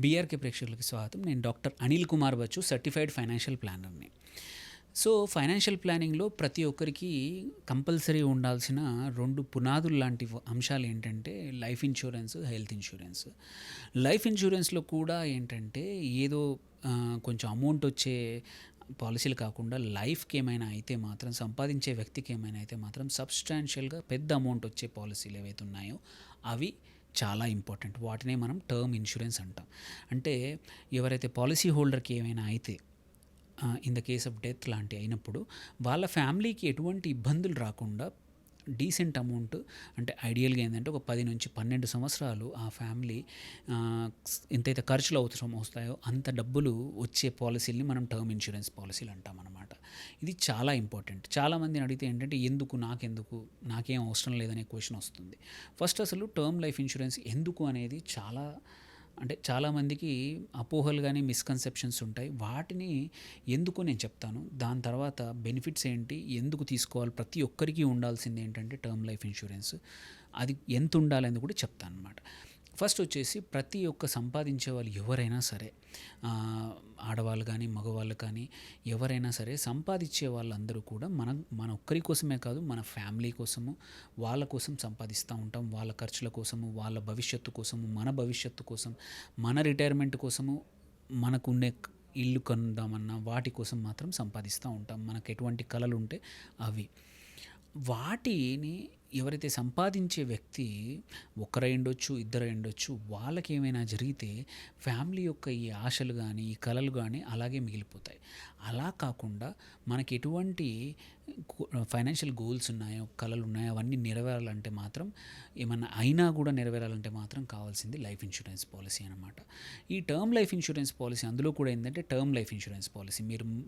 BRK ప్రేక్షకులకి స్వాగతం. నేను doctor Anil Kumar Bachchu certified financial ప్లానర్ని so financial ప్లానింగ్లో ప్రతి ఒక్కరికి కంపల్సరీ ఉండాల్సిన రెండు పునాదులు లాంటి అంశాలు ఏంటంటే life insurance health insurance life ఇన్సూరెన్స్లో కూడా ఏంటంటే ఏదో కొంచెం అమౌంట్ వచ్చే పాలసీలు కాకుండా లైఫ్కి ఏమైనా అయితే మాత్రం సంపాదించే వ్యక్తికి ఏమైనా అయితే మాత్రం సబ్స్టాన్షియల్గా పెద్ద అమౌంట్ వచ్చే పాలసీలు ఏవైతే ఉన్నాయో అవి చాలా ఇంపార్టెంట్. వాటినే మనం టర్మ్ ఇన్సూరెన్స్ అంటాం. అంటే ఎవరైతే పాలసీ హోల్డర్కి ఏమైనా అయితే in the case of death లాంటి అయినప్పుడు వాళ్ళ ఫ్యామిలీకి ఎటువంటి ఇబ్బందులు రాకుండా డీసెంట్ అమౌంట్ అంటే ఐడియల్గా ఏంటంటే ఒక పది నుంచి పన్నెండు సంవత్సరాలు ఆ ఫ్యామిలీ ఎంతైతే ఖర్చులు అవసరం వస్తాయో అంత డబ్బులు వచ్చే పాలసీల్ని మనం టర్మ్ ఇన్సూరెన్స్ పాలసీలు అంటాం మనం. ఇది చాలా ఇంపార్టెంట్. చాలామందిని అడిగితే ఏంటంటే ఎందుకు నాకెందుకు నాకేం అవసరం లేదనే క్వశ్చన్ వస్తుంది. ఫస్ట్ అసలు టర్మ్ లైఫ్ ఇన్సూరెన్స్ ఎందుకు అనేది చాలా అంటే చాలామందికి అపోహలు కానీ మిస్కన్సెప్షన్స్ ఉంటాయి. వాటిని ఎందుకు నేను చెప్తాను? దాని తర్వాత బెనిఫిట్స్ ఏంటి? ఎందుకు తీసుకోవాలి? ప్రతి ఒక్కరికి ఉండాల్సింది ఏంటంటే టర్మ్ లైఫ్ ఇన్సూరెన్స్ అది ఎంత ఉండాలని కూడా చెప్తాను అనమాట ఫస్ట్ వచ్చేసి ప్రతి ఒక్క సంపాదించే వాళ్ళు ఎవరైనా సరే ఆడవాళ్ళు కానీ మగవాళ్ళు కానీ ఎవరైనా సరే సంపాదించే వాళ్ళందరూ కూడా మన మన ఒక్కరి కోసమే కాదు మన ఫ్యామిలీ కోసము వాళ్ళ కోసం సంపాదిస్తూ ఉంటాం. వాళ్ళ ఖర్చుల కోసము వాళ్ళ భవిష్యత్తు కోసము మన భవిష్యత్తు కోసం మన రిటైర్మెంట్ కోసము మనకు ఉండే ఇల్లు కొందామన్నా వాటి కోసం మాత్రం సంపాదిస్తూ ఉంటాం. మనకు ఎటువంటి కళలు ఉంటే అవి. వాటిని ఎవరైతే సంపాదించే వ్యక్తి ఒకరై ఉండొచ్చు ఇద్దరు ఉండొచ్చు వాళ్ళకి ఏమైనా జరిగితే ఫ్యామిలీ యొక్క ఈ ఆశలు కానీ ఈ కళలు కానీ అలాగే మిగిలిపోతాయి. అలా కాకుండా మనకి ఎటువంటి ఫైనాన్షియల్ గోల్స్ ఉన్నాయో కళలు ఉన్నాయో అవన్నీ నెరవేరాలంటే మాత్రం ఏమన్నా అయినా కూడా నెరవేరాలంటే మాత్రం కావాల్సింది లైఫ్ ఇన్సూరెన్స్ పాలసీ అనమాట ఈ టర్మ్ లైఫ్ ఇన్సూరెన్స్ పాలసీ అందులో కూడా ఏంటంటే టర్మ్ లైఫ్ ఇన్సూరెన్స్ పాలసీ మీరు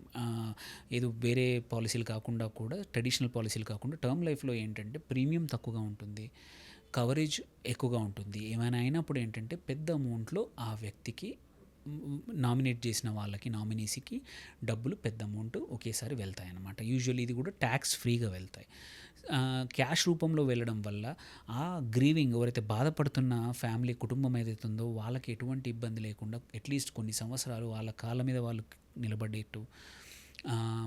ఏదో వేరే పాలసీలు కాకుండా కూడా ట్రెడిషనల్ పాలసీలు కాకుండా టర్మ్ లైఫ్లో ఏంటంటే ప్రీమియం తక్కువగా ఉంటుంది కవరేజ్ ఎక్కువగా ఉంటుంది. ఏమైనా అయినప్పుడు ఏంటంటే పెద్ద అమౌంట్లో ఆ వ్యక్తికి నామినేట్ చేసిన వాళ్ళకి నామినీస్కి డబ్బులు పెద్ద అమౌంట్ ఒకేసారి వెళ్తాయి అన్నమాట యూజువల్లీ ఇది కూడా ట్యాక్స్ ఫ్రీగా వెళ్తాయి. క్యాష్ రూపంలో వెళ్ళడం వల్ల ఆ గ్రీవింగ్ ఎవరైతే బాధపడుతున్న ఫ్యామిలీ కుటుంబం ఏదైతే ఉందో వాళ్ళకి ఎటువంటి ఇబ్బంది లేకుండా అట్లీస్ట్ కొన్ని సంవత్సరాలు వాళ్ళ కాళ్ళ మీద వాళ్ళు నిలబడేట్టు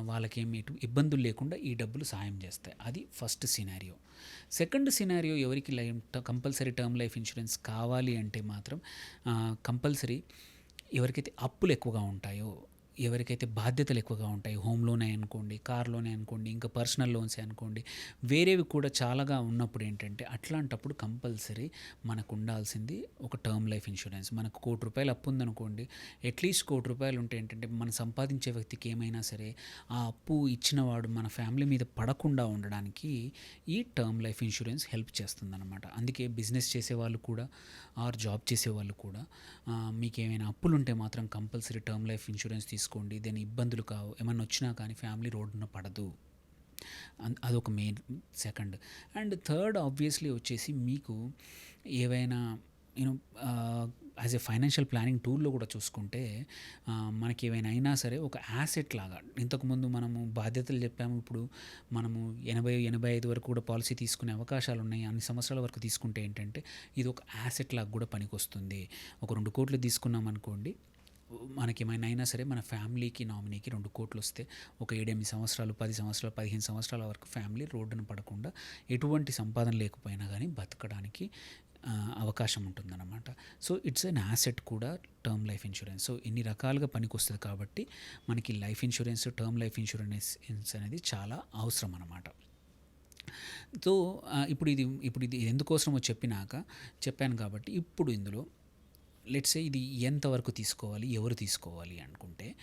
వాళ్ళకేమి ఇబ్బందులు లేకుండా ఈ డబ్బులు సాయం చేస్తాయి. అది ఫస్ట్ సినారియో సెకండ్ సినారియో ఎవరికి life compulsory term life insurance కావాలి అంటే మాత్రం కంపల్సరీ ఎవరికైతే అప్పులు ఎక్కువగా ఉంటాయో ఎవరికైతే బాధ్యతలు ఎక్కువగా ఉంటాయి హోమ్లోనే అనుకోండి కార్లోనే అనుకోండి ఇంకా పర్సనల్ లోన్స్ అనుకోండి వేరేవి కూడా చాలాగా ఉన్నప్పుడు ఏంటంటే అట్లాంటప్పుడు కంపల్సరీ మనకు ఉండాల్సింది ఒక టర్మ్ లైఫ్ ఇన్సూరెన్స్ మనకు కోటి రూపాయలు అప్పు ఉందనుకోండి అట్లీస్ట్ కోటి రూపాయలు ఉంటే ఏంటంటే మనం సంపాదించే వ్యక్తికి ఏమైనా సరే ఆ అప్పు ఇచ్చినవాడు మన ఫ్యామిలీ మీద పడకుండా ఉండడానికి ఈ టర్మ్ లైఫ్ ఇన్సూరెన్స్ హెల్ప్ చేస్తుందన్నమాట. అందుకే బిజినెస్ చేసేవాళ్ళు కూడా ఆర్ జాబ్ చేసేవాళ్ళు కూడా మీకు ఏమైనా అప్పులు ఉంటే మాత్రం కంపల్సరీ టర్మ్ లైఫ్ ఇన్సూరెన్స్ తీసుకోండి దేని ఇబ్బందులు కావు ఏమన్నా వచ్చినా కానీ ఫ్యామిలీ రోడ్డున పడదు. అన్- అదొక main second. And third obviously వచ్చేసి మీకు ఏవైనా you know as a financial planning టూల్లో కూడా చూసుకుంటే మనకి ఏమైనా అయినా సరే ఒక యాసెట్ లాగా ఇంతకుముందు మనము బాధ్యతలు చెప్పాము ఇప్పుడు మనము ఎనభై ఎనభై ఐదు వరకు కూడా పాలసీ తీసుకునే అవకాశాలు ఉన్నాయి అన్ని సంవత్సరాల వరకు తీసుకుంటే ఏంటంటే ఇది ఒక యాసెట్ లాగా కూడా పనికొస్తుంది. ఒక రెండు కోట్లు తీసుకున్నాం అనుకోండి మనకి ఏమైనా అయినా సరే మన ఫ్యామిలీకి నామినీకి రెండు కోట్లు వస్తే ఒక ఏడెనిమిది సంవత్సరాలు పది సంవత్సరాలు పదిహేను సంవత్సరాల వరకు ఫ్యామిలీ రోడ్డున పడకుండా ఎటువంటి సంపాదన లేకపోయినా కానీ బతకడానికి అవకాశం ఉంటుందన్నమాట. సో ఇట్స్ అన్ యాసెట్ కూడా టర్మ్ లైఫ్ ఇన్సూరెన్స్ సో ఇన్ని రకాలుగా పనికొస్తుంది కాబట్టి మనకి life insurance term life insurance అనేది చాలా అవసరం అన్నమాట. సో ఇప్పుడు ఇది ఇప్పుడు ఇది ఎందుకోసమో చెప్పినాక చెప్పాను కాబట్టి ఇప్పుడు ఇందులో లెట్స్ ఇది ఎంతవరకు తీసుకోవాలి ఎవరు తీసుకోవాలి అనుకుంటే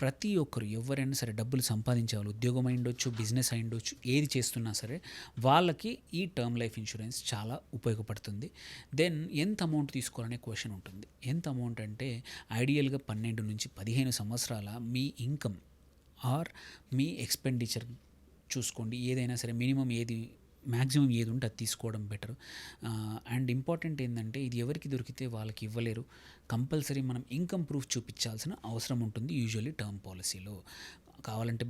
ప్రతి ఒక్కరు ఎవరైనా సరే డబ్బులు సంపాదించే వాళ్ళు ఉద్యోగం అయిండొచ్చు బిజినెస్ అయిండొచ్చు ఏది చేస్తున్నా సరే వాళ్ళకి ఈ టర్మ్ లైఫ్ ఇన్సూరెన్స్ చాలా ఉపయోగపడుతుంది. దెన్ ఎంత అమౌంట్ తీసుకోవాలనే క్వశ్చన్ ఉంటుంది. ఎంత అమౌంట్ అంటే ఐడియల్గా పన్నెండు నుంచి పదిహేను సంవత్సరాల మీ ఇన్కమ్ ఆర్ మీ ఎక్స్పెండిచర్ చూసుకోండి. ఏదైనా సరే మినిమం ఏది మ్యాక్సిమం ఏది ఉంటే అది తీసుకోవడం బెటర్. అండ్ ఇంపార్టెంట్ ఏంటంటే ఇది ఎవరికి దొరికితే వాళ్ళకి ఇవ్వలేరు. కంపల్సరీ మనం ఇన్కమ్ ప్రూఫ్ చూపించాల్సిన అవసరం ఉంటుంది యూజువల్లీ టర్మ్ పాలసీలో. కావాలంటే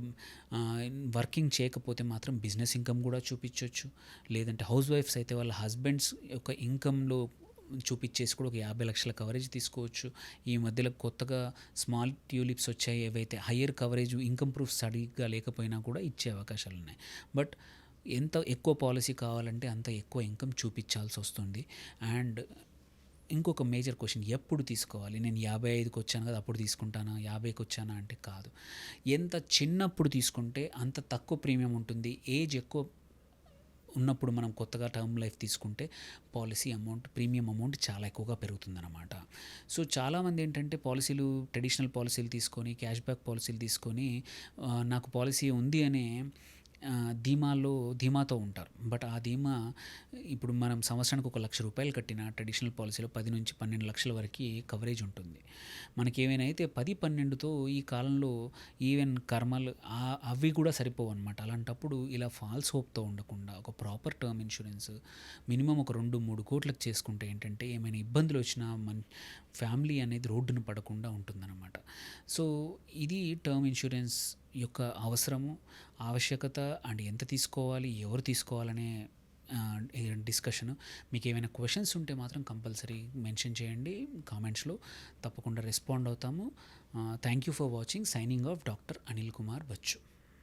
వర్కింగ్ చేయకపోతే మాత్రం బిజినెస్ ఇన్కమ్ కూడా చూపించవచ్చు లేదంటే హౌస్ వైఫ్స్ అయితే వాళ్ళ హస్బెండ్స్ యొక్క ఇన్కంలో చూపించేసి కూడా ఒక యాభై లక్షల కవరేజ్ తీసుకోవచ్చు. ఈ మధ్యలో కొత్తగా స్మాల్ ట్యూలిప్స్ వచ్చాయి. ఏవైతే హయ్యర్ కవరేజ్ ఇన్కమ్ ప్రూఫ్ సరిగ్గా లేకపోయినా కూడా ఇచ్చే అవకాశాలు ఉన్నాయి బట్ ఎంత ఎక్కువ పాలసీ కావాలంటే అంత ఎక్కువ ఇన్కమ్ చూపించాల్సి వస్తుంది. అండ్ ఇంకొక మేజర్ క్వశ్చన్ ఎప్పుడు తీసుకోవాలి? నేను యాభై ఐదుకి వచ్చాను కదా అప్పుడు తీసుకుంటానా? యాభైకి వచ్చానా అంటే కాదు. ఎంత చిన్నప్పుడు తీసుకుంటే అంత తక్కువ ప్రీమియం ఉంటుంది. ఏజ్ ఎక్కువ ఉన్నప్పుడు మనం కొత్తగా టర్మ్ లైఫ్ తీసుకుంటే పాలసీ అమౌంట్ ప్రీమియం అమౌంట్ చాలా ఎక్కువగా పెరుగుతుందన్నమాట. సో చాలామంది ఏంటంటే పాలసీలు ట్రెడిషనల్ పాలసీలు తీసుకొని క్యాష్ బ్యాక్ పాలసీలు తీసుకొని నాకు పాలసీ ఉంది అనే ధీమాలో ధీమాతో ఉంటారు. బట్ ఆ ధీమా ఇప్పుడు మనం సంవత్సరానికి ఒక లక్ష రూపాయలు కట్టిన ట్రెడిషనల్ పాలసీలో పది నుంచి పన్నెండు లక్షల వరకు కవరేజ్ ఉంటుంది. మనకి ఏమైనా అయితే పది పన్నెండుతో ఈ కాలంలో ఈవెన్ కర్మలు అవి కూడా సరిపోవు అనమాట అలాంటప్పుడు ఇలా ఫాల్స్ హోప్తో ఉండకుండా ఒక ప్రాపర్ టర్మ్ ఇన్సూరెన్స్ మినిమం ఒక రెండు మూడు కోట్లకు చేసుకుంటే ఏంటంటే ఏమైనా ఇబ్బందులు వచ్చినా మన ఫ్యామిలీ అనేది రోడ్డున పడకుండా ఉంటుందన్నమాట. సో ఇది టర్మ్ ఇన్సూరెన్స్ యొక్క అవసరము ఆవశ్యకత అండ్ ఎంత తీసుకోవాలి ఎవరు తీసుకోవాలనే డిస్కషన్ మీకు ఏమైనా క్వశ్చన్స్ ఉంటే మాత్రం కంపల్సరీ మెన్షన్ చేయండి కామెంట్స్లో. తప్పకుండా రెస్పాండ్ అవుతాము. Thank you for watching signing off doctor Anil Kumar Bachchu